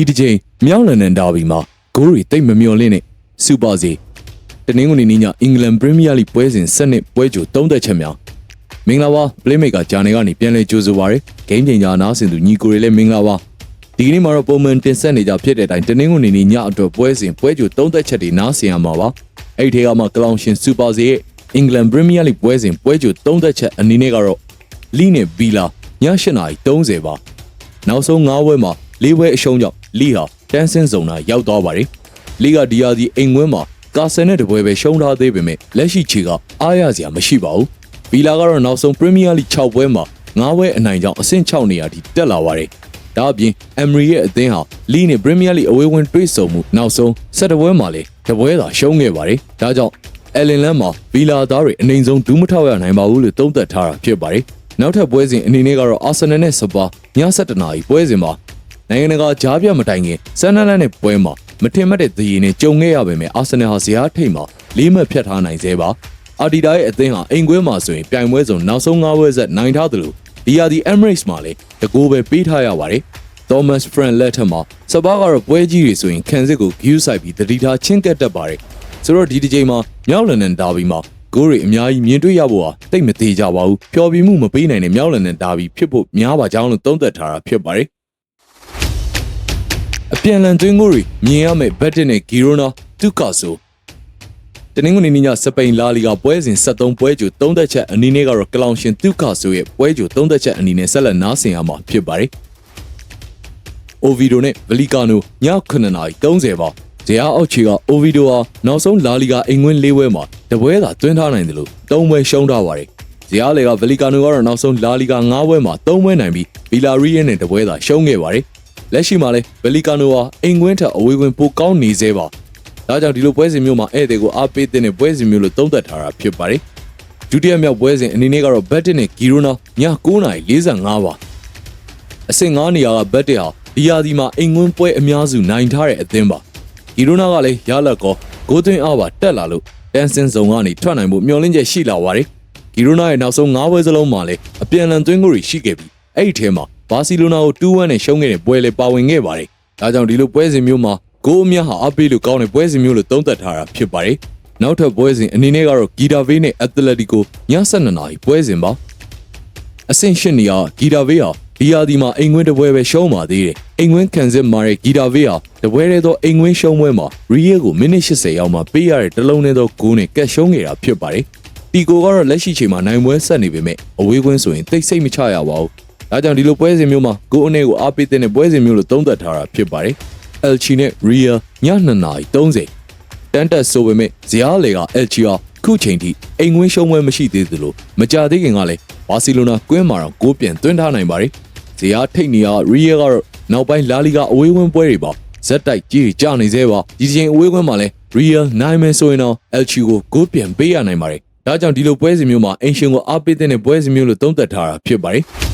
ဒီတစ်ချိန်မြောက်လန်ဒန်ဒါဘီမှာဂိုးတွေတိတ်မမျော်လင့်နဲ့စူပါစီတနင်္ဂနွေနေ့ညအင်္ဂလန်ပရီးမီးယားလိပွဲစဉ်ဆက်နှစ်ပွဲကြိုသုံးသက်ချက်များမင်္ဂလာပါပလေးမေကာဂျာနေကနေပြန်လဲကြိုဆိုပါရယ်ဂိမ်းချိန်ကြာနားဆင်သူညီကိုတွေလည်းမင်္ဂလာပါဒီကနေ့မှာတော့ပုံမှန်တင်ဆက်နေကြဖြစ်တဲ့အတိုင်းတနင်္ဂနွေနေ့ညအတွက်ပွဲစဉ်ပွဲကြိုသုံးသက်ချက်တွေနားဆင်ရမှာပါအဲ့ဒီထဲကမှကလောင်ရှင်စူပါစီရဲ့အင်္ဂလန်ပရီးမီးယားလိပွဲစဉ်ပွဲကြိုသုံးသက်ချက်အနေနဲ့ကတော့လီနဲ့ဘီလာည8:30ပါနောက်ဆုံး၅ဝဲမှာ၄ဝဲအရှုံးကြောင့် လီဟာတန်းစင်းစုံနာရောက်သွားပါတယ်။လီကဒီယာဒီအိမ်ဝင်းမှာကာဆန်နဲ့တပွဲပဲရှုံးထားသေးပေမဲ့လက်ရှိခြေကအားရစရာမရှိပါဘူး။ဘီလာကတော့နောက်ဆုံးပရီးမီးယားလိ6ပွဲမှာ၅ဝဲအနိုင်ကြောင့်အဆင့်6နေရာထိတက်လာပါတယ်။ဒါအပြင်အမ်ရီရဲ့အသင်းဟာလီနဲ့ပရီးမီးယားလိအဝေးဝင်တွေ့ဆုံမှုနောက်ဆုံး၁၁ပွဲမှာလည်းတပွဲသာရှုံးခဲ့ပါတယ်။ဒါကြောင့်အလင်လန်မှာဘီလာသားတွေအနေဆုံးဒူးမထောက်ရနိုင်ပါဘူးလို့သုံးသပ်ထားတာဖြစ်ပါတယ်။နောက်ထပ်ပွဲစဉ်အနေနဲ့ကတော့အာဆင်နယ်နဲ့စပါည7:00နာရီပွဲစဉ်မှာ နိုင်ငံတကာကြားပြမတိုင်ခင်ဆန်နလန်နဲ့ပွဲမှာမထင်မှတ်တဲ့သရေနဲ့ကြုံခဲ့ရပေမဲ့အာဆင်နယ်ဟာဇယားထိပ်မှာလေးမှတ်ဖြတ်ထားနိုင်သေးပါအာဒီတာရဲ့အသင်းဟာအိမ်ခွဲမှာဆိုရင်ပြိုင်ပွဲစုံနောက်ဆုံး၅ပွဲဆက်နိုင်ထားသလိုဒီယာဒီ Emirates မှာလည်းတကူပဲပေးထားရပါတယ်သောမတ်ဖရန်လက်ထက်မှာစပါကတော့ပွဲကြီးတွေဆိုရင်ခံစစ်ကိုဂယူးဆိုင်ပြီးတတိထားချင်းကပ်တတ်ပါတယ်ဆိုတော့ဒီဒီချိန်မှာမြောက်လန်ဒန်ဒါဘီမှာဂိုးတွေအများကြီးမြင်တွေ့ရဖို့ဟာတိတ်မသေးကြပါဘူးပျော်ပြမှုမပေးနိုင်တဲ့မြောက်လန်ဒန်ဒါဘီဖြစ်ဖို့များပါကြောင်းလို့သုံးသပ်ထားတာဖြစ်ပါတယ် အပြန်လန်သွင်းဂိုးတွေမြင်ရမယ့်ဘက်တစ်နဲ့ဂီရိုနာတူကာဆိုတနင်္ဂနွေနေ့ညစပိန်လာလီဂါပွဲစဉ်73ပွဲကြို3သက်ချက်အနည်းနဲ့ကတော့ကလောင်ရှင်တူကာဆိုရဲ့ပွဲကြို3သက်ချက်အနည်းနဲ့ဆက်လက်နားဆင်ရမှာဖြစ်ပါတယ်အိုဗီဒိုနဲ့ဗလီကာနိုည9:30ပါဇေယျအောက်ချီကအိုဗီဒိုဟာနောက်ဆုံးလာလီဂါအိမ်ဝင်၄ပွဲမှာတပွဲသာတွင်းထားနိုင်တယ်လို့၃ပွဲရှုံးထားပါတယ်ဇေယျလေကဗလီကာနိုကတော့နောက်ဆုံးလာလီဂါ၅ပွဲမှာ၃ပွဲနိုင်ပြီးဗီလာရီယန်နဲ့တပွဲသာရှုံးခဲ့ပါတယ် လက်ရှိမှာလည်းဗလီကာနိုဟာအိမ်ကွင်းထက်အဝေးကွင်းပိုကောင်းနေသေးပါဒါကြောင့်ဒီလိုပွဲစဉ်မျိုးမှာဧည့်သည်ကိုအားပေးတဲ့ပွဲစဉ်မျိုးလို့သုံးသပ်ထားတာဖြစ်ပါတယ်ဒုတိယမြောက်ပွဲစဉ်အနေနဲ့ကတော့ဘက်တစ်နဲ့ဂီရိုနာည9:45ပါအဆင့်9နေရာကဘက်တစ်ဟာဒီယာဒီမှာအိမ်ကွင်းပွဲအများစုနိုင်ထားတဲ့အသင်းပါဂီရိုနာကလည်းရလက်ကောဂိုးသွင်းအားပါတက်လာလို့တန်စင်စုံကနေထွက်နိုင်ဖို့မျှော်လင့်ချက်ရှိလာပါတယ်ဂီရိုနာရဲ့နောက်ဆုံး9ပွဲစလုံးမှာလည်းအပြန်အလှန်သွင်းကိုရှိခဲ့ပြီးအဲ့ဒီထဲမှာ ဘာစီလိုနာကို2-1နဲ့ရှုံးခဲ့တဲ့ပွဲလည်းပါဝင်ခဲ့ပါတယ်ဒါကြောင့်ဒီလိုပွဲစဉ်မျိုးမှာဂိုးအများဟာအပေးလို့ကောင်းတဲ့ပွဲစဉ်မျိုးလို့သုံးသပ်ထားတာဖြစ်ပါတယ်နောက်ထပ်ပွဲစဉ်အနေနဲ့ကတော့ဂီတာဗေးနဲ့အက်တလက်တီကိုည7:00နာရီပွဲစဉ်ပါအဆင့်ရှင်းနေရဂီတာဗေးဟာဒီယာဒီမှာအိမ်ငွင်းတစ်ပွဲပဲရှုံးပါသေးတယ်အိမ်ငွင်းခံစစ်မာတဲ့ဂီတာဗေးဟာတပွဲတည်းသောအိမ်ငွင်းရှုံးပွဲမှာရီယဲကိုမိနစ်80ရောက်မှပေးရတဲ့တလုံးနဲ့သောဂိုးနဲ့ကတ်ရှုံးခဲ့တာဖြစ်ပါတယ်တီကိုကတော့လက်ရှိချိန်မှာနိုင်ပွဲဆက်နေပေမဲ့အဝေးကွင်းဆိုရင်တိတ်ဆိတ်မချရပါဘူး ဒါကြောင့်ဒီလိုပွဲစဉ်မျိုးမှာဂိုးအနေကိုအားပေးတဲ့ပွဲစဉ်မျိုးလို့သုံးသပ်ထားတာဖြစ်ပါတယ်။ El Chi နဲ့ Real ည2:30တန်တက်ဆိုပေမဲ့ဇီယာလေက El Chi ဟာခုချိန်ထိအိမ်ငွင်းရှုံးပွဲမရှိသေးသလိုမကြသေးခင်ကလည်းဘာစီလိုနာကွင်းမှာတော့ဂိုးပြန်သွင်းထားနိုင်ပါတယ်။ဇီယာထိတ်နေရ Real ကတော့နောက်ပိုင်းလာလီဂါအဝေးဝင်ပွဲတွေပါဇက်တိုက်ကြီးကြနေသေးပါဒီချိန်အဝေးကွင်းမှာလည်း Real နိုင်မယ်ဆိုရင်တော့ El Chi ကိုဂိုးပြန်ပေးရနိုင်ပါတယ်။ဒါကြောင့်ဒီလိုပွဲစဉ်မျိုးမှာအင်ရှင်ကိုအားပေးတဲ့ပွဲစဉ်မျိုးလို့သုံးသပ်ထားတာဖြစ်ပါတယ်။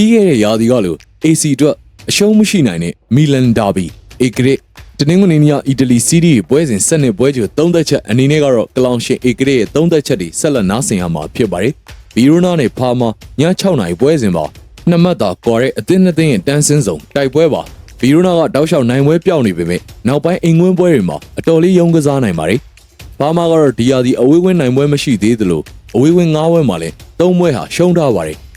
ပြီးခဲ့တဲ့ရာသီကလို AC အတွက်အရှုံးမရှိနိုင်တဲ့မီလန်ဒါဘီအေဂရစ်တနင်္ဂနွေနေ့အီတလီစီးရီးပွဲစဉ်ဆက်နှစ်ပွဲကျော်သုံးသက်ချက်အနေနဲ့ကတော့ကလောင်ရှင်အေဂရစ်ရဲ့သုံးသက်ချက်တွေဆက်လက်နားဆင်ရမှာဖြစ်ပါတယ်။ဘီရိုနာနဲ့ဖာမာည6နိုင်ပွဲစဉ်ပါနှစ်မှတ်သာကွာတဲ့အသင်းနှစ်သင်းရဲ့တန်းစင်းစုံတိုက်ပွဲပါဘီရိုနာကတောက်လျှောက်နိုင်ပွဲပြောင်းနေပေမဲ့နောက်ပိုင်းအိမ်ငွင်းပွဲတွေမှာအတော်လေးရုံးကစားနိုင်ပါတယ်။ဘာမာကတော့ဒီယာဒီအဝေးဝင်းနိုင်ပွဲမရှိသေးသလိုအဝေးဝင်း၅ပွဲမှာလည်း၃ပွဲဟာရှုံးထားပါတယ်။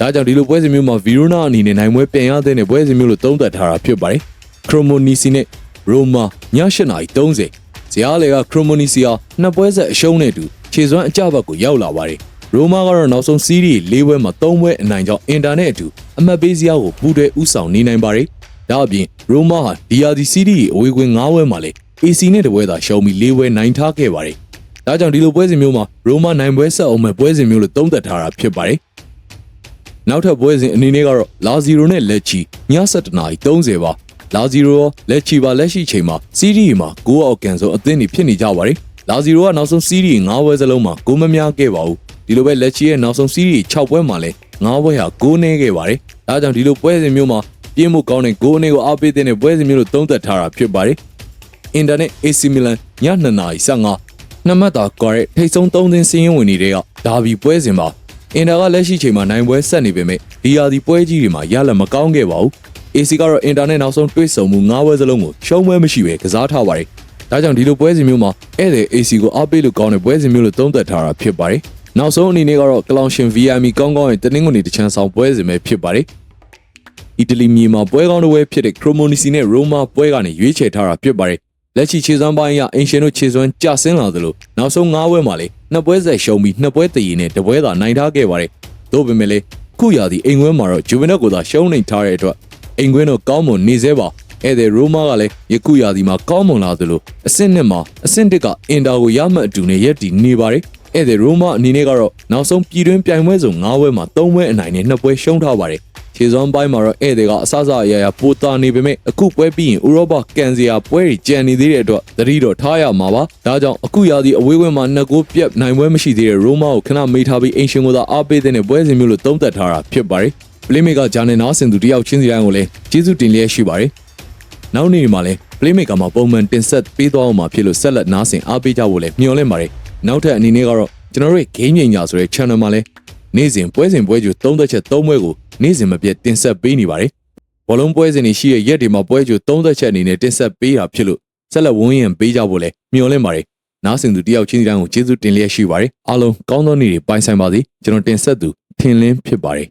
ဒါကြောင့်ဒီလိုပွဲစဉ်မျိုးမှာဗီရိုနာအနေနဲ့နိုင်ပွဲပြန်ရတဲ့ပွဲစဉ်မျိုးလို့သုံးသပ်ထားတာဖြစ်ပါတယ်။ခရိုမိုနီစီနဲ့ရိုမာည8:30ဇီယာလေကခရိုမိုနီစီဟာနှစ်ပွဲဆက်အရှုံးနဲ့တူခြေစွမ်းအကြဘက်ကိုရောက်လာပါတယ်။ရိုမာကတော့နောက်ဆုံးစီးရီး၄ပွဲမှာ၃ပွဲအနိုင်ကြောင့်အင်တာနက်အတူအမှတ်ပေးစရာကိုပူးတွဲဥဆောင်နေနိုင်ပါတယ်။ဒါအပြင်ရိုမာဟာဒီယာဒီစီးရီးအဝေးကွင်း၅ပွဲမှာလည်း AC နဲ့တပွဲသာရှုံးပြီး၄ပွဲနိုင်ထားခဲ့ပါတယ်။ဒါကြောင့်ဒီလိုပွဲစဉ်မျိုးမှာရိုမာနိုင်ပွဲဆက်အောင်မဲ့ပွဲစဉ်မျိုးလို့သုံးသပ်ထားတာဖြစ်ပါတယ်။ နောက်ထပ်ပွဲစဉ်အနေနဲ့ကတော့လာဇီရိုနဲ့လက်ချီည7:30ပါလာဇီရိုရောလက်ချီပါလက်ရှိချိန်မှာစီးရီးမှာဂိုးအောက်ကန်ဆုံးအသင်းတွေဖြစ်နေကြပါတယ်လာဇီရိုကနောက်ဆုံးစီးရီး9ပွဲစလုံးမှာဂိုးမများခဲ့ပါဘူးဒီလိုပဲလက်ချီရဲ့နောက်ဆုံးစီးရီး6ပွဲမှာလည်း9ပွဲဟာဂိုးနည်းခဲ့ပါတယ်ဒါကြောင့်ဒီလိုပွဲစဉ်မျိုးမှာပြင်းမှုကောင်းတဲ့ဂိုးအနေကိုအားပေးတဲ့ပွဲစဉ်မျိုးလို့သုံးသပ်ထားတာဖြစ်ပါတယ်အင်တာနက် AC Milan ည2:15နှစ်မှတ်သာကွာတဲ့ထိတ်ဆုံး3သင်းစင်းရင်ဝင်နေတဲ့ကဒါဘီပွဲစဉ်မှာ အင်တာကလက်ရှိချိန်မှာနိုင်ပွဲဆက်နေပေမဲ့ဒီဒီယာဒီပွဲကြီးတွေမှာရလမကောင်းခဲ့ပါဘူး AC ကတော့အင်တာနက်နောက်ဆုံးတွေ့ဆုံမှု၅ဘွဲစလုံးကိုရှုံးပွဲမရှိပဲကစားထားပါတယ်ဒါကြောင့်ဒီလိုပွဲစဉ်မျိုးမှာဧည့်သည် AC ကိုအားပေးလို့ကောင်းတဲ့ပွဲစဉ်မျိုးလို့သုံးသပ်ထားတာဖြစ်ပါတယ်နောက်ဆုံးအနေနဲ့ကတော့ကလောင်ရှင် VME ကောင်းကောင်းရဲ့တနင်္ဂနွေတချမ်းဆောင်ပွဲစဉ်ပဲဖြစ်ပါတယ်အီတလီမြေမှာပွဲကောင်းတစ်ပွဲဖြစ်တဲ့ Cremonese နဲ့ Roma ပွဲကနေရွေးချယ်ထားတာဖြစ်ပါတယ်လက်ရှိခြေစွမ်းပိုင်းအရအင်ရှင်တို့ခြေစွမ်းကျဆင်းလာသလိုနောက်ဆုံး၅ပွဲမှာလေ နှစ်ပွဲဆက်ရှုံးပြီးနှစ်ပွဲတည်ရင်နဲ့တပွဲသာနိုင်ထားခဲ့ပါတယ်သို့ပေမဲ့လေခုရာဒီအိမ်ခွဲမှာတော့ဂျူဗင်တက်ကိုသာရှုံးနေထားတဲ့အတွက်အိမ်ခွဲတော့ကောင်းမွန်နေသေးပါဧည့်သည်ရိုမာကလည်းယခုရာဒီမှာကောင်းမွန်လာသလိုအဆင့်နှစ်မှာအဆင့်တစ်ကအင်တာကိုရမှတ်အတူနဲ့ရက်တည်နေပါတယ်ဧည့်သည်ရိုမာအနေနဲ့ကတော့နောက်ဆုံးပြည်တွင်းပြိုင်ပွဲစုံ၅ပွဲမှာ၃ပွဲအနိုင်နဲ့၂ပွဲရှုံးထားပါတယ် ခြေစွမ်းပိုင်းမှာတော့ဧည့်သည်ကအစအစအရာရာပိုတာနေပေမဲ့အခုပွဲပြီးရင်ဥရောပကန်စီယာပွဲတွေကြံနေသေးတဲ့အတွက်သတိတော့ထားရမှာပါဒါကြောင့်အခုရာဒီအဝေးဝဲမှာနှစ်ကိုပြက်နိုင်ပွဲမရှိသေးတဲ့ရိုမာကိုခဏမေးထားပြီးအင်ရှင်ကိုသာအားပေးတဲ့ပွဲစဉ်မျိုးလို့သုံးသပ်ထားတာဖြစ်ပါတယ်ပလေးမေကဂျာနယ်နာဆင်သူတယောက်ချင်းစီတိုင်းကိုလည်းကျေးဇူးတင်လျက်ရှိပါတယ်နောက်နေ့မှာလည်း Playmaker မှာပုံမှန်တင်ဆက်ပေးသွားအောင်မှာဖြစ်လို့ဆက်လက်နားဆင်အားပေးကြဖို့လည်းမျှော်လင့်ပါတယ်နောက်ထပ်အနေနဲ့ကတော့ကျွန်တော်တို့ရဲ့ game ညင်ညာဆိုတဲ့ channel မှာလည်းနေ့စဉ်ပွဲစဉ်ပွဲကြိုသုံးသက်ချက်သုံးပွဲကို နေ့စဉ်မပြတ်တင်ဆက်ပေးနေပါတယ်ဘောလုံးပွဲစဉ်တွေရှိတဲ့ရက်တွေမှာပွဲကြိုသုံးသက်ချက်အနေနဲ့တင်ဆက်ပေးတာဖြစ်လို့ဆက်လက်ဝန်းရံပေးကြဖို့လည်းမျှော်လင့်ပါတယ်နားဆင်သူတယောက်ချင်းစီတိုင်းကိုကျေးဇူးတင်လျက်ရှိပါတယ်အားလုံးကောင်းသောနေ့တွေပိုင်ဆိုင်ပါစေကျွန်တော်တင်ဆက်သူထင်လင်းဖြစ်ပါတယ်